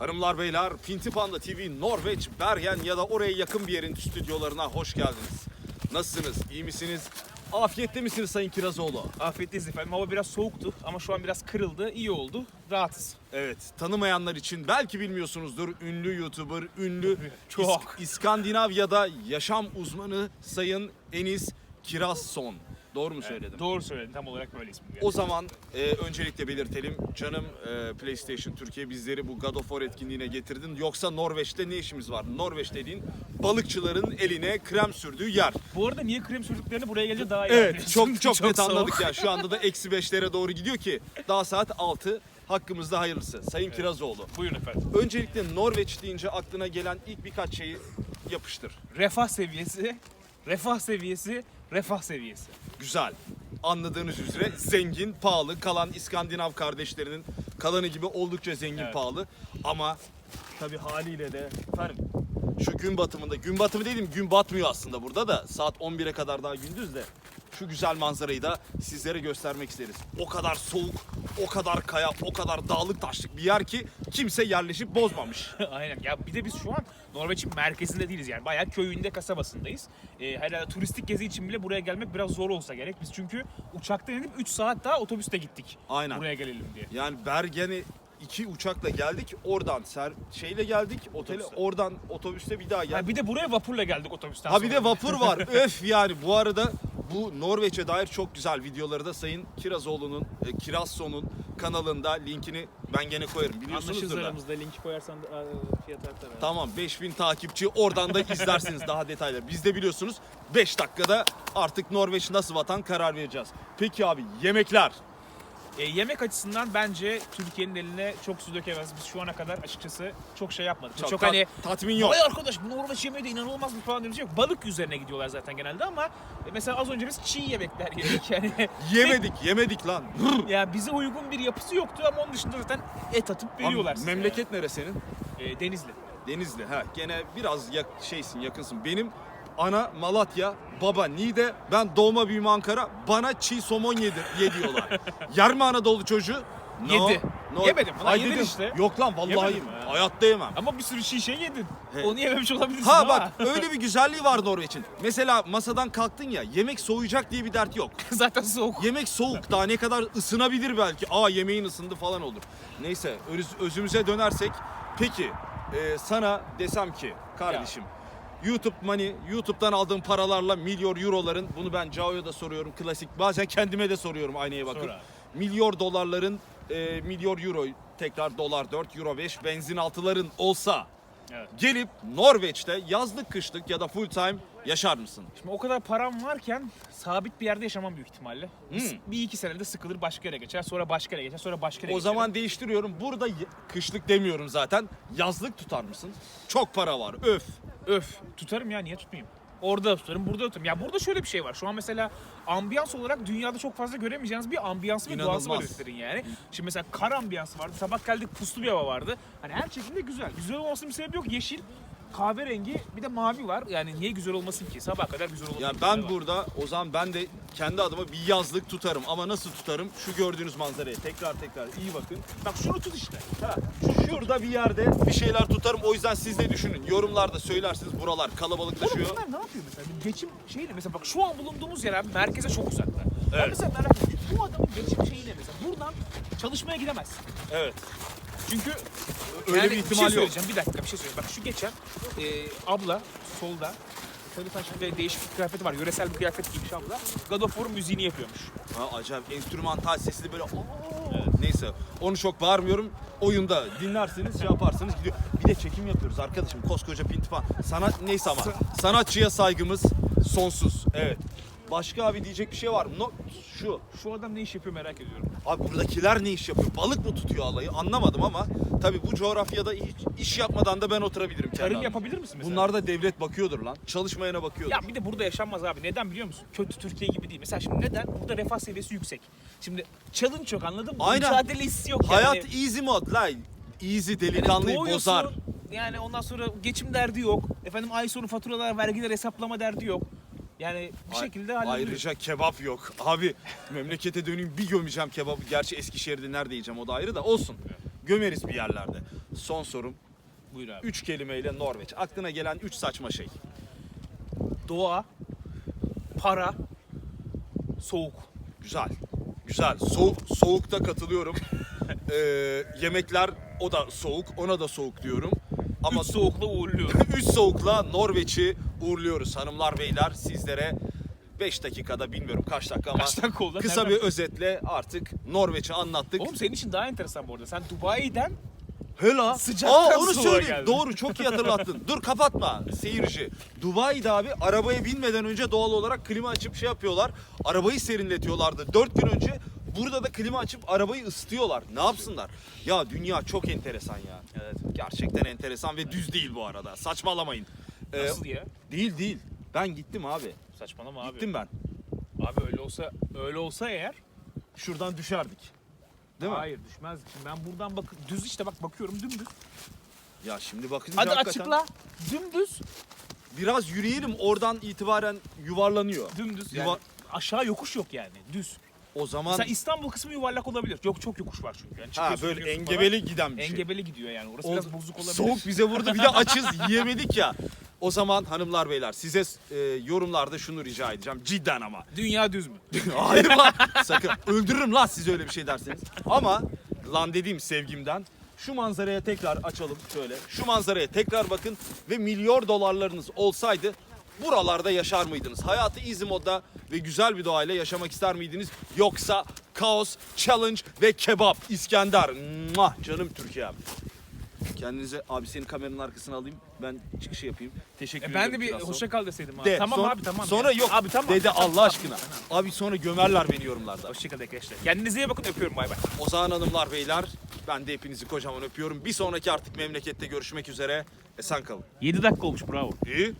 Hanımlar beyler Pinti Panda TV Norveç, Bergen ya da oraya yakın bir yerin stüdyolarına hoş geldiniz. Nasılsınız? İyi misiniz? Afiyette misiniz Sayın Kirazoğlu? Afiyetteyiz efendim. Hava biraz soğuktu ama şu an biraz kırıldı. İyi oldu. Rahatız. Evet, tanımayanlar için belki bilmiyorsunuzdur. Ünlü YouTuber, ünlü Çok. İsk- İskandinavya'da yaşam uzmanı Sayın Enis Kirasson. Doğru mu söyledim? Doğru söyledin. Tam olarak böyle ismi. O zaman e, öncelikle belirtelim. Canım e, PlayStation Türkiye bizleri bu God of War etkinliğine getirdin. Yoksa Norveç'te ne işimiz var? Norveç dediğin balıkçıların eline krem sürdüğü yer. Bu arada niye krem sürdüklerini buraya gelince daha iyi Evet anlıyorsun. çok çok, net soğuk. anladık ya. Şu anda da eksi beşlere doğru gidiyor ki daha saat 6. Hakkımızda hayırlısı. Sayın Kirazoğlu. Buyurun efendim. Öncelikle Norveç deyince aklına gelen ilk birkaç şeyi yapıştır. Refah seviyesi, refah seviyesi, refah seviyesi. Güzel. Anladığınız üzere zengin, pahalı. Kalan İskandinav kardeşlerinin kalanı gibi oldukça zengin, Evet. pahalı. Ama tabii haliyle de efendim şu gün batımında, gün batımı dedim gün batmıyor aslında burada da saat 11'e kadar daha gündüz de şu güzel manzarayı da sizlere göstermek isteriz. O kadar soğuk, o kadar kaya, o kadar dağlık taşlık bir yer ki kimse yerleşip bozmamış. Aynen. Ya bir de biz şu an Norveç'in merkezinde değiliz yani. Bayağı köyünde, kasabasındayız. Ee, herhalde turistik gezi için bile buraya gelmek biraz zor olsa gerek. Biz çünkü uçakta inip 3 saat daha otobüste gittik. Aynen. Buraya gelelim diye. Yani Bergen'e iki uçakla geldik. Oradan ser şeyle geldik otele. Otobüste. Oradan otobüste bir daha geldik. Ha, bir de buraya vapurla geldik otobüsten Ha bir sonra. de vapur var. Öf yani bu arada bu Norveç'e dair çok güzel videoları da Sayın Kirazoğlu'nun, e, Kirasson'un kanalında linkini ben gene koyarım. Anlaşırız Biliyorsunuzdur da. aramızda. Linki koyarsan da, aa, fiyat artar. Tamam 5000 takipçi oradan da izlersiniz daha detaylı. Biz de biliyorsunuz 5 dakikada artık Norveç nasıl vatan karar vereceğiz. Peki abi yemekler. E, yemek açısından bence Türkiye'nin eline çok su dökemez. Biz şu ana kadar açıkçası çok şey yapmadık. Çok, Çok, hani tat- tatmin yok. Vay arkadaş bu Norveç yemeği de inanılmaz bir falan yok. Balık üzerine gidiyorlar zaten genelde ama e, mesela az önce biz çiğ yemekler yedik yani. Yemedik yemedik lan. ya bize uygun bir yapısı yoktu ama onun dışında zaten et atıp veriyorlar Abi, memleket nere senin? E, Denizli. Denizli. Ha gene biraz yak, şeysin yakınsın. Benim ana Malatya, baba Niğde, ben doğma büyüme Ankara. Bana çiğ somon yedi, yediyorlar. Yer mi Anadolu çocuğu? Yedi. Yemedim ulan, Ay yedin dedim. işte. Yok lan vallahi Yemedim yemem. ha. Hayatta yemem. Ama bir sürü çiğ şey yedin. He. Onu yememiş olabilirsin Ha bak öyle bir güzelliği var Norveç'in. Mesela masadan kalktın ya yemek soğuyacak diye bir dert yok. zaten soğuk. Yemek soğuk daha ne kadar ısınabilir belki. Aa yemeğin ısındı falan olur. Neyse öz- özümüze dönersek. Peki e, sana desem ki kardeşim YouTube money, YouTube'dan aldığım paralarla milyon euroların bunu ben Cao'ya da soruyorum klasik. Bazen kendime de soruyorum aynaya bakıp. Sor. Milyon dolarların e, milyon euro tekrar dolar 4 euro 5 benzin altıların olsa Evet. gelip Norveç'te yazlık kışlık ya da full time yaşar mısın? Şimdi o kadar param varken sabit bir yerde yaşamam büyük ihtimalle. Hmm. Bir iki senede sıkılır başka yere geçer, sonra başka yere geçer, sonra başka yere O geçerim. zaman değiştiriyorum. Burada kışlık demiyorum zaten. Yazlık tutar mısın? Çok para var. Öf. Öf tutarım ya niye tutmayayım? Orada tutarım, burada tutarım. Ya burada şöyle bir şey var. Şu an mesela ambiyans olarak dünyada çok fazla göremeyeceğiniz bir ambiyansı ve doğası var heriflerin yani. Şimdi mesela kar ambiyansı vardı. Sabah geldik puslu bir hava vardı. Hani her şekilde güzel. Güzel olmasının bir sebebi yok. Yeşil, kahverengi bir de mavi var. Yani niye güzel olmasın ki? Sabah kadar güzel olmasın. Ya ben burada o zaman ben de kendi adıma bir yazlık tutarım. Ama nasıl tutarım? Şu gördüğünüz manzaraya tekrar tekrar iyi bakın. Bak şunu tut işte. Ha, şu şurada bir yerde bir şeyler tutarım. O yüzden siz de düşünün. Yorumlarda söylersiniz buralar kalabalıklaşıyor. Oğlum bunlar ne yapıyor mesela? Bir geçim şeyle mesela bak şu an bulunduğumuz yer abi merkeze çok uzakta. Ben Evet. mesela merak ediyorum. Bu adamın geçim şeyiyle mesela buradan çalışmaya gidemezsin. Evet. Çünkü Öyle yani bir ihtimal şey yok. söyleyeceğim bir dakika bir şey söyleyeyim. Bak şu geçen e, abla solda sarı taşlı ve değişik bir kıyafeti var. Yöresel bir kıyafet giymiş abla. God of War'un müziğini yapıyormuş. Ha, acayip enstrümantal sesli böyle "Aa!" neyse onu çok bağırmıyorum oyunda dinlersiniz şey yaparsınız gidiyor bir de çekim yapıyoruz arkadaşım koskoca pintipan sanat neyse ama sanatçıya saygımız sonsuz evet başka abi diyecek bir şey var mı no, şu Şu adam ne iş yapıyor merak ediyorum. abi buradakiler ne iş yapıyor balık mı tutuyor alayı anlamadım ama tabi bu coğrafyada hiç iş yapmadan da ben oturabilirim Tarım adıma. yapabilir misin mesela? Bunlar da devlet bakıyordur lan çalışmayana bakıyordur Ya bir de burada yaşanmaz abi. Neden biliyor musun? Kötü Türkiye gibi değil. Mesela şimdi neden? Burada refah seviyesi yüksek. Şimdi challenge çok anladın mı? Aynen. Mücadele hissi yok hayat yani. easy mod la easy Yani delikanlıyı doğuyorsun, bozar Yani ondan sonra geçim derdi yok. Efendim ay sonu faturalar, vergiler hesaplama derdi yok. Yani bir Ay- şekilde hallediliyor. Ayrıca kebap yok. Abi memlekete döneyim bir gömeceğim kebabı. Gerçi Eskişehir'de nerede yiyeceğim o da ayrı da olsun. Gömeriz bir yerlerde. Son sorum. Buyur abi. Üç kelimeyle Norveç. Aklına gelen üç saçma şey. Doğa, para, soğuk. Güzel. Güzel. Soğuk, soğukta katılıyorum. Ee, yemekler o da soğuk. Ona da soğuk diyorum. Ama Üç soğukla uğurluyorum. Üç soğukla Norveç'i uğurluyoruz hanımlar beyler sizlere. 5 dakikada bilmiyorum kaç dakika ama Kaç dakika oldu? kısa Nereden- bir özetle artık Norveç'i anlattık. Oğlum senin için daha enteresan bu arada. Sen Dubai'den Hela. Sıcaktan Aa, onu soğuğa. Doğru çok iyi hatırlattın. Dur kapatma seyirci. Dubai'de abi arabaya binmeden önce doğal olarak klima açıp şey yapıyorlar. Arabayı serinletiyorlardı. 4 gün önce burada da klima açıp arabayı ısıtıyorlar. Ne yapsınlar? Ya dünya çok enteresan ya. Evet. Gerçekten enteresan ve düz değil bu arada. Saçmalamayın. Ee, nasıl ya? Değil değil. Ben gittim abi. Saçmalama abi. Gittim ben. Abi öyle olsa öyle olsa eğer Şuradan düşerdik. Değil mi? Hayır düşmez. Şimdi ben buradan bak düz işte bak bakıyorum dümdüz. Ya şimdi bakınca Hadi açıkla. Dümdüz. Biraz yürüyelim oradan itibaren yuvarlanıyor. Dümdüz. Yani Yuva- aşağı yokuş yok yani. Düz. O zaman Mesela İstanbul kısmı yuvarlak olabilir. Yok çok yokuş var çünkü. Yani ha, çıkıyorsun, böyle yürüyorsun engebeli giden falan. bir şey. Engebeli gidiyor yani. Orası biraz bozuk olabilir. Soğuk bize vurdu bir de açız yiyemedik ya. O zaman hanımlar beyler size e, yorumlarda şunu rica edeceğim. Cidden ama. Dünya düz mü? Hayır lan. Sakın. Öldürürüm lan siz öyle bir şey derseniz. Ama lan dediğim sevgimden şu manzaraya tekrar açalım şöyle. Şu manzaraya tekrar bakın ve milyon dolarlarınız olsaydı buralarda yaşar mıydınız? Hayatı easy modda ve güzel bir doğayla yaşamak ister miydiniz? Yoksa kaos, challenge ve kebap, İskender. Mwah, canım Türkiye'm. Kendinize abi senin kameranın arkasına alayım. Ben çıkışı yapayım. Teşekkür E ederim. ben de bir Kirazlı. hoşça kal deseydim abi. De, tamam son- abi tamam. Sonra ya. yok. Abi tamam. Dede Tamam, Allah tamam, aşkına. tamam. Abi sonra gömerler beni yorumlarda. Hoşça kal arkadaşlar. Kendinize iyi bakın öpüyorum bay bay. O zaman hanımlar beyler ben de hepinizi kocaman öpüyorum. Bir sonraki artık memlekette görüşmek üzere. Esen kalın. 7 dakika olmuş bravo. İyi.